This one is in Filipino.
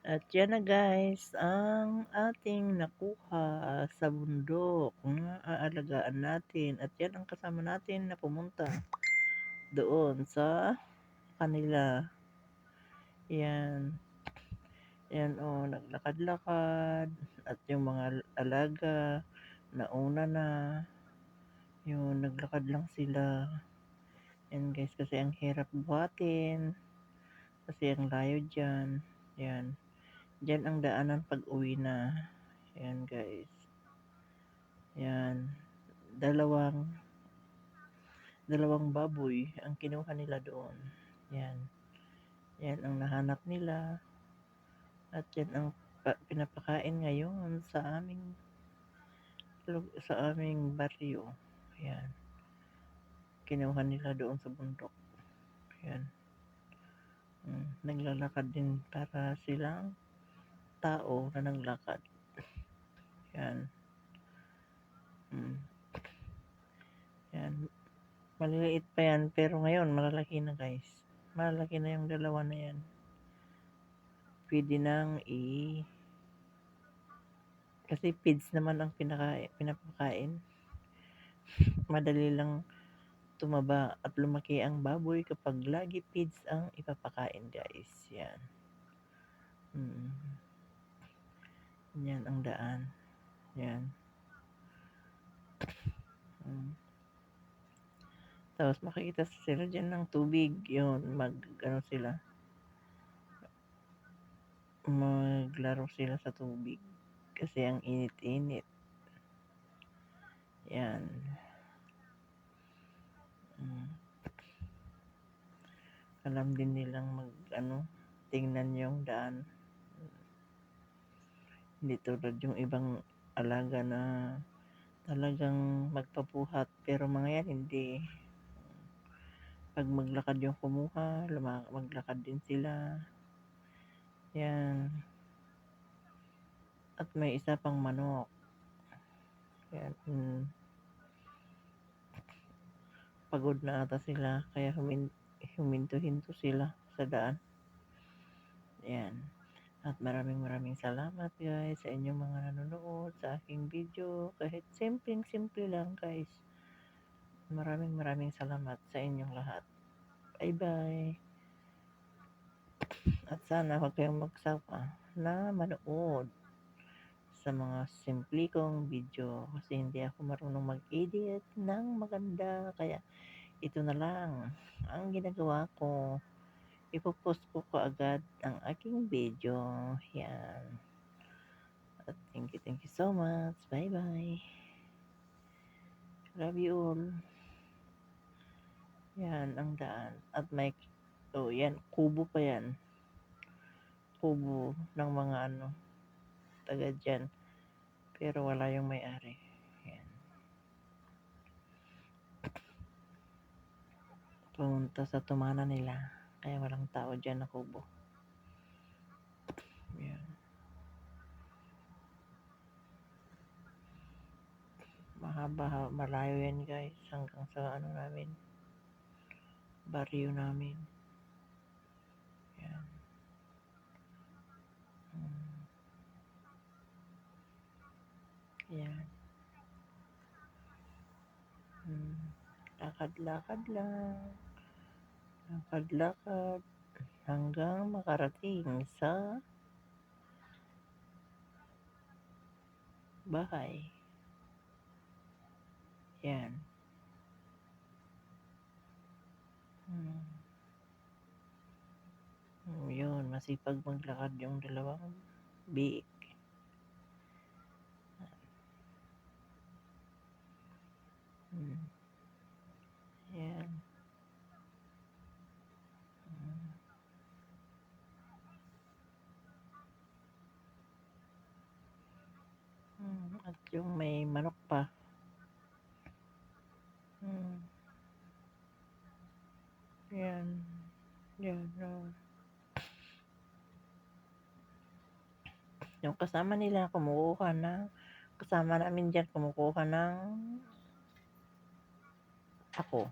At yan na guys, ang ating nakuha sa bundok na aalagaan natin. At yan ang kasama natin na pumunta doon sa kanila. Yan. Yan o, oh, naglakad-lakad. At yung mga alaga, nauna na. Yun, naglakad lang sila. Yan guys, kasi ang hirap buhatin. Kasi ang layo dyan. Yan. Diyan ang daanan pag uwi na. Yan guys. Yan. Dalawang dalawang baboy ang kinuha nila doon. Yan. Yan ang nahanap nila. At yan ang pinapakain ngayon sa aming sa aming baryo. Yan. Kinuha nila doon sa bundok. Yan. Hmm, naglalakad din para silang tao na naglakad. Yan. Hmm. Yan. Maliliit pa yan, pero ngayon malalaki na guys. Malalaki na yung dalawa na yan. Pwede nang i... Kasi feeds naman ang pinaka, pinapakain. Madali lang tumaba at lumaki ang baboy kapag lagi feeds ang ipapakain guys. Yan. Hmm. Yan ang daan. Yan. Hmm. Tapos makikita sila dyan ng tubig. Yun, mag, ano sila. Maglaro sila sa tubig. Kasi ang init-init. Yan. Hmm. Alam din nilang mag ano, tingnan yung daan. Hindi tulad yung ibang alaga na talagang magpapuhat pero mga yan hindi. Pag maglakad yung kumuha maglakad din sila. Yan. At may isa pang manok. Yan hmm. Pagod na ata sila kaya humin huminto-hinto sila sa daan. Yan at maraming maraming salamat guys sa inyong mga nanonood sa aking video. Kahit simpleng simple lang guys. Maraming maraming salamat sa inyong lahat. Bye bye at sana huwag kayong magsawa na manood sa mga simple kong video kasi hindi ako marunong mag-edit ng maganda. Kaya ito na lang ang ginagawa ko ipopost ko kaagad ang aking video yan at thank you thank you so much bye bye love you all yan ang daan at may oh yan kubo pa yan kubo ng mga ano taga dyan. Pero wala yung may-ari. Ayan. Pumunta sa tumana nila. Kaya walang tao dyan na kubo. Ayan. Mahaba, malayo yan guys. Hanggang sa ano namin. Baryo namin. Yan. Hmm. Lakad-lakad lang. Lakad-lakad hanggang makarating sa bahay. Yan. Hmm. Yun, masipag maglakad yung dalawang biik. Hmm. Ayan. Hmm. Hmm, at yung may manok pa. Hmm. Ayan. Ayan, oh. Yung kasama nila kumukuha ng kasama namin diyan kumukuha ng ako